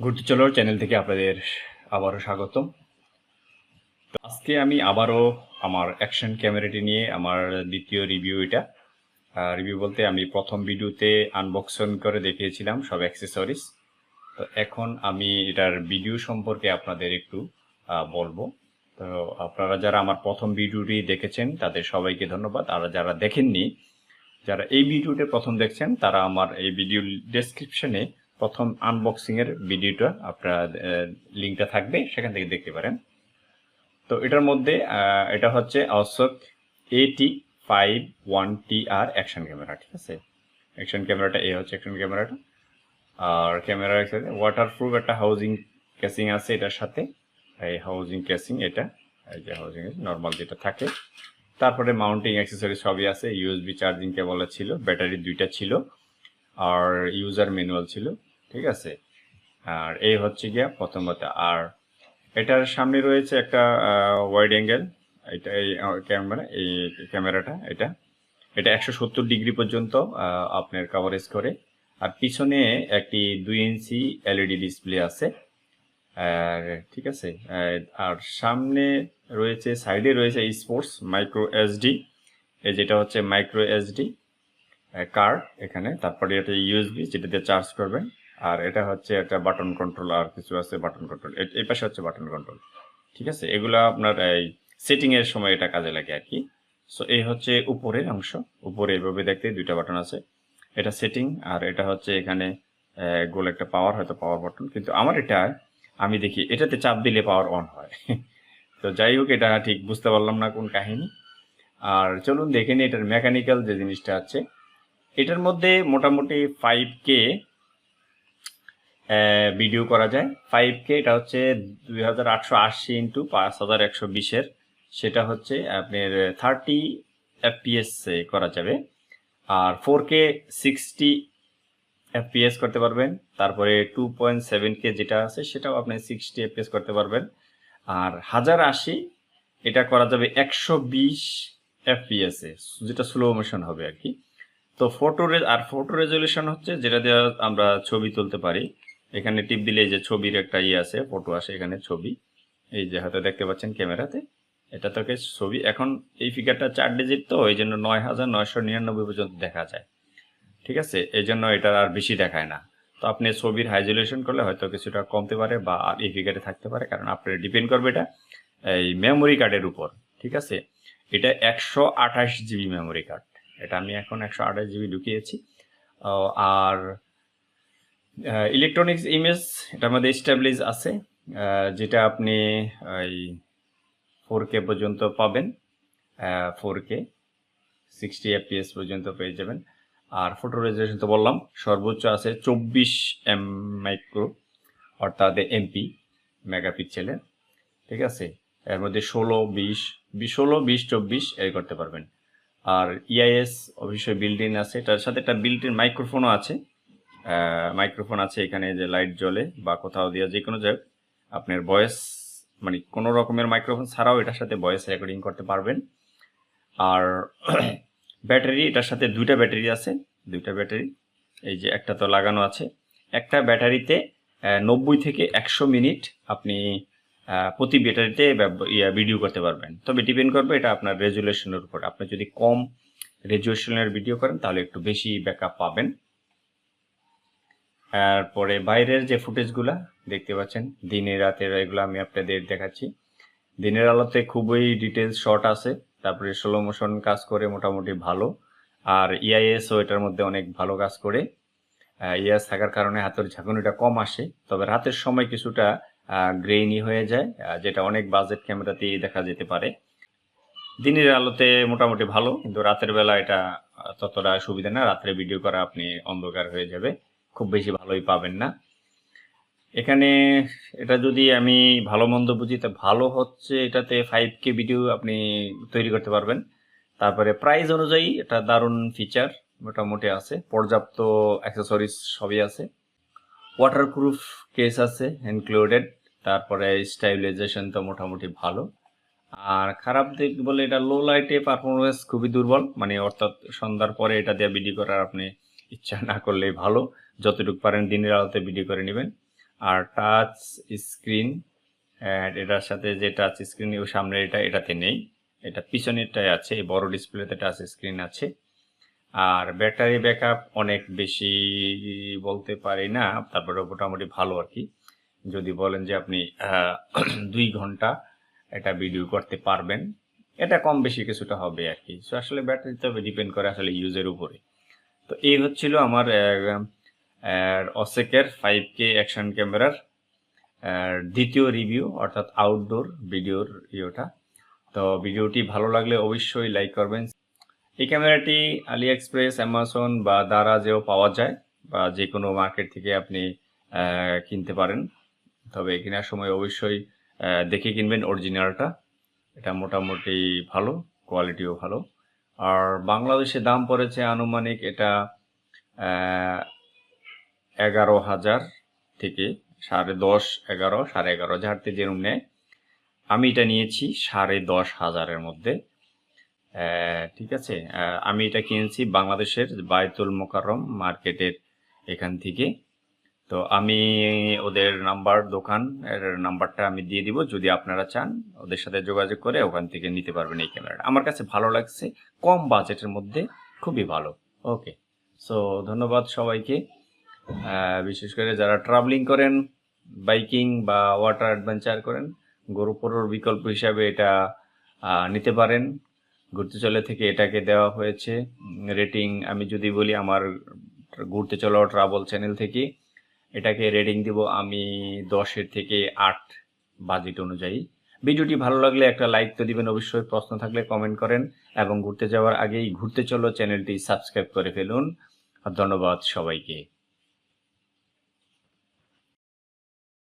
ঘুরতে চলো চ্যানেল থেকে আপনাদের আবারও স্বাগতম। তো আজকে আমি আবারও আমার অ্যাকশন ক্যামেরাটি নিয়ে আমার দ্বিতীয় রিভিউ এটা। রিভিউ বলতে আমি প্রথম ভিডিওতে আনবক্সন করে দেখিয়েছিলাম সব অ্যাক্সেসরিজ তো এখন আমি এটার ভিডিও সম্পর্কে আপনাদের একটু বলব। তো আপনারা যারা আমার প্রথম ভিডিওটি দেখেছেন, তাদের সবাইকে ধন্যবাদ। আর যারা দেখেননি, যারা এই ভিডিওটা প্রথম দেখছেন, তারা আমার এই ভিডিও ডেসক্রিপশনে প্রথম আনবক্সিং এর ভিডিওটা আপনার লিঙ্কটা থাকবে, সেখান থেকে দেখতে পারেন। তো এটার মধ্যে এটা হচ্ছে অশোক এটি five one T R action camera ঠিক আছে? অ্যাকশন ক্যামেরাটা এ হচ্ছে অ্যাকশন ক্যামেরাটা আর ক্যামেরার ওয়াটারপ্রুফ একটা হাউজিং কেসিং আছে এটার সাথে। এই হাউজিং কেসিং এটা, এই যে হাউজিং নর্মাল যেটা থাকে। তারপরে মাউন্টিং অ্যাক্সেসরি সবই আছে ইউএসবি চার্জিং কেবল ছিল ব্যাটারি দুইটা ছিল। আর ইউজার ম্যানুয়াল ছিল। ঠিক আছে? আর এই হচ্ছে গিয়া প্রথম কথা আর এটার সামনে রয়েছে একটা ওয়াইড অ্যাঙ্গেল এটা এই ক্যামেরা এই ক্যামেরাটা এটা। এটা একশো সত্তর ডিগ্রি পর্যন্ত আপনার কাভারেজ করে। আর পিছনে একটি দুই ইঞ্চি এলইডি ডিসপ্লে আছে। আর ঠিক আছে? আর- সামনে রয়েছে সাইডে রয়েছে স্পোর্টস মাইক্রো এসডি যেটা হচ্ছে মাইক্রো এসডি কার্ড এখানে। তারপরে এটা ইউএসবি যেটা দিয়ে চার্জ করবেন। আর এটা হচ্ছে একটা বাটন কন্ট্রোল আর কিছু আছে বাটন কন্ট্রোল এই পাশে হচ্ছে বাটন কন্ট্রোল ঠিক আছে? এগুলো আপনার এই সেটিং এর সময় এটা কাজে লাগে আর কি। সো এই হচ্ছে উপরের অংশ। উপরে এইভাবে দেখতে দুইটা বাটন আছে। এটা সেটিং আর এটা হচ্ছে এখানে গোল একটা পাওয়ার হয়তো পাওয়ার বাটন কিন্তু আমার এটা, আমি দেখি এটাতে চাপ দিলে পাওয়ার অন হয়। তো যাই হোক, এটা ঠিক বুঝতে পারলাম না কোন কাহিনী। আর চলুন দেখে নিই এটার মেকানিক্যাল যে জিনিসটা আছে। এটার মধ্যে মোটামুটি ফাইভ কে ভিডিও করা যায়। ফাইভ কে এটা হচ্ছে দুই হাজার আটশো আশি ইন্টু পাঁচ হাজার একশো বিশের। সেটা হচ্ছে আপনার থার্টি এফপিএস করা যাবে। আর ফোর কে সিক্সটি এফপিএস করতে পারবেন। তারপরে টু পয়েন্ট সেভেন কে যেটা আছে, সেটাও আপনি সিক্সটি এফপিএস করতে পারবেন। আর হাজার আশি, এটা করা যাবে একশো বিশ এফপিএস এ। যেটা স্লো মোশন হবে আর কি। তো ফটো আর ফটো রেজলিউশন হচ্ছে, যেটা দিয়ে আমরা ছবি তুলতে পারি। এখানে টিপ দিলে যে ছবির একটা ইয়ে আছে, ফটো আসে এখানে ছবি। এই যে হয়তো দেখতে পাচ্ছেন ক্যামেরাতে, এটা তোকে ছবি। এখন এই ফিগারটা চার ডিজিট তো, এই জন্য নয় হাজার নয়শো নিরানব্বই পর্যন্ত দেখা যায়। ঠিক আছে? এই জন্য এটা আর বেশি দেখায় না। তো আপনি ছবির হাইজোলেশন করলে হয়তো কিছুটা কমতে পারে বা আর এই ফিগারে থাকতে পারে, কারণ আপনার ডিপেন্ড করবে এটা, এই মেমোরি কার্ডের উপর। ঠিক আছে? এটা একশো আঠাশ জিবি মেমোরি কার্ড এটা আমি এখন একশো আঠাশ জিবি ঢুকিয়েছি। আর ইলেকট্রনিক্স ইমেজ এটার মধ্যে স্ট্যাবলিশ আছে যেটা আপনি ওই ফোর কে পর্যন্ত পাবেন ফোর কে সিক্সটি এফপিএস পর্যন্ত পেয়ে যাবেন। আর ফটো রেজুলেশন তো বললাম, সর্বোচ্চ আছে চব্বিশ এম মাইক্রো অর্থাৎ এমপি মেগাপিক্সেলের ঠিক আছে? এর মধ্যে ষোলো, বিশ ষোলো, বিশ, চব্বিশ এই করতে পারবেন। আর ইআইএস অবশ্যই বিল্ডিং আছে তার সাথে একটা বিল্ডিং মাইক্রোফোনও আছে। মাইক্রোফোন আছে এখানে যে লাইট জ্বলে বা কোথাও দিয়ে যে কোনো জায়গায় আপনার ভয়েস মানে কোনো রকমের মাইক্রোফোন ছাড়াও এটার সাথে ভয়েস রেকর্ডিং করতে পারবেন। আর ব্যাটারি এটার সাথে দুইটা ব্যাটারি আছে, দুইটা ব্যাটারি এই যে একটা তো লাগানো আছে। একটা ব্যাটারিতে নব্বই থেকে একশো মিনিট আপনি প্রতি ব্যাটারিতে ভিডিও করতে পারবেন। তবে ডিপেন্ড করবে এটা আপনার রেজুলেশনের উপর। আপনি যদি কম রেজুলেশনের ভিডিও করেন তাহলে একটু বেশি ব্যাকআপ পাবেন। তারপরে বাইরের যে ফুটেজগুলা দেখতে পাচ্ছেন, দিনে রাতের এগুলো আমি আপনাদের দেখাচ্ছি। দিনের আলোতে খুবই ডিটেলস শট আছে, তারপরে স্লো মোশন কাজ করে মোটামুটি ভালো, আর ইআইএস ও এটার মধ্যে অনেক ভালো কাজ করে। ইআইএস থাকার কারণে হাতের ঝাঁকুনিটা কম আসে, তবে রাতের সময় কিছুটা গ্রেইনি হয়ে যায় যেটা অনেক বাজেট ক্যামেরাতেই দেখা যেতে পারে। দিনের আলোতে মোটামুটি ভালো, কিন্তু রাতের বেলা এটা ততটা সুবিধা না, রাত্রে ভিডিও করা আপনি অন্ধকার হয়ে যাবে। খুব বেশি ভালোই পাবেন না। এখানে এটা যদি আমি ভালো মন্দ বুঝি, তা ভালো হচ্ছে এটাতে ফাইভ কে ভিডিও আপনি তৈরি করতে পারবেন। তারপরে প্রাইস অনুযায়ী এটা দারুণ ফিচার মোটামুটি আছে। পর্যাপ্ত অ্যাক্সেসরিজ সবই আছে। ওয়াটারপ্রুফ কেস আছে ইনক্লুডেড তারপরে স্টাইলাইজেশন তো মোটামুটি ভালো। আর খারাপ দিক বলে এটা লো লাইটে পারফরমেন্স খুবই দুর্বল। মানে অর্থাৎ সন্ধ্যার পরে এটা দিয়ে ভিডিও করার আপনি ইচ্ছা না করলেই ভালো। যতটুকু পারেন দিনের আলোতে ভিডিও করে নেবেন। আর টাচ স্ক্রিন এটার সাথে যে টাচ স্ক্রিন ও সামনে এটা, এটাতে নেই। এটা পিছনেরটাই আছে, এই বড় ডিসপ্লেতে টাচ স্ক্রিন আছে। আর ব্যাটারি ব্যাকআপ অনেক বেশি বলতে পারি না, তারপরে মোটামুটি ভালো আর কি। যদি বলেন যে আপনি দুই ঘণ্টা এটা ভিডিও করতে পারবেন, এটা কম বেশি কিছুটা হবে আর কি। So, আসলে ব্যাটারি তবে ডিপেন্ড করে আসলে ইউজের উপরে। তো এই হচ্ছিল আমার অসেকের ফাইভ কে অ্যাকশন ক্যামেরার দ্বিতীয় রিভিউ অর্থাৎ আউটডোর ভিডিওর ইয়েটা। তো ভিডিওটি ভালো লাগলে অবশ্যই লাইক করবেন। এই ক্যামেরাটি আলি এক্সপ্রেস অ্যামাজন বা দারাজেও পাওয়া যায়, বা যে কোনো মার্কেট থেকে আপনি কিনতে পারেন। তবে কেনার সময় অবশ্যই দেখে কিনবেন অরিজিনালটা এটা মোটামুটি ভালো কোয়ালিটিও ভালো। আর বাংলাদেশে দাম পড়েছে আনুমানিক এটা এগারো হাজার থেকে সাড়ে দশ এগারো, সাড়ে এগারো হাজারতে যেরকম নেয়। আমি এটা নিয়েছি সাড়ে দশ হাজারের মধ্যে। ঠিক আছে? আমি এটা কিনেছি বাংলাদেশের বায়তুল মোকাররম মার্কেটের এখান থেকে। তো আমি ওদের নাম্বার, দোকান এর নাম্বারটা আমি দিয়ে দিব, যদি আপনারা চান ওদের সাথে যোগাযোগ করে ওখান থেকে নিতে পারবেন এই ক্যামেরাটা। আমার কাছে ভালো লাগছে, কম বাজেটের মধ্যে খুবই ভালো। ওকে, সো ধন্যবাদ সবাইকে। বিশেষ করে যারা ট্রাভেলিং করেন বাইকিং বা ওয়াটার অ্যাডভেঞ্চার করেন গরুপোড়োর বিকল্প হিসাবে এটা নিতে পারেন। ঘুরতে চলে থেকে এটাকে দেওয়া হয়েছে। রেটিং আমি যদি বলি আমার ঘুরতে চলো ট্রাভেল চ্যানেল থেকে। এটাকে রেটিং দিব আমি দশের থেকে আট বাজেট অনুযায়ী। ভিডিওটি ভালো লাগলে একটা লাইক তো দিবেন অবশ্যই, প্রশ্ন থাকলে কমেন্ট করেন এবং ঘুরতে যাওয়ার আগেই ঘুরতে চলো চ্যানেলটি সাবস্ক্রাইব করে ফেলুন। ধন্যবাদ সবাইকে।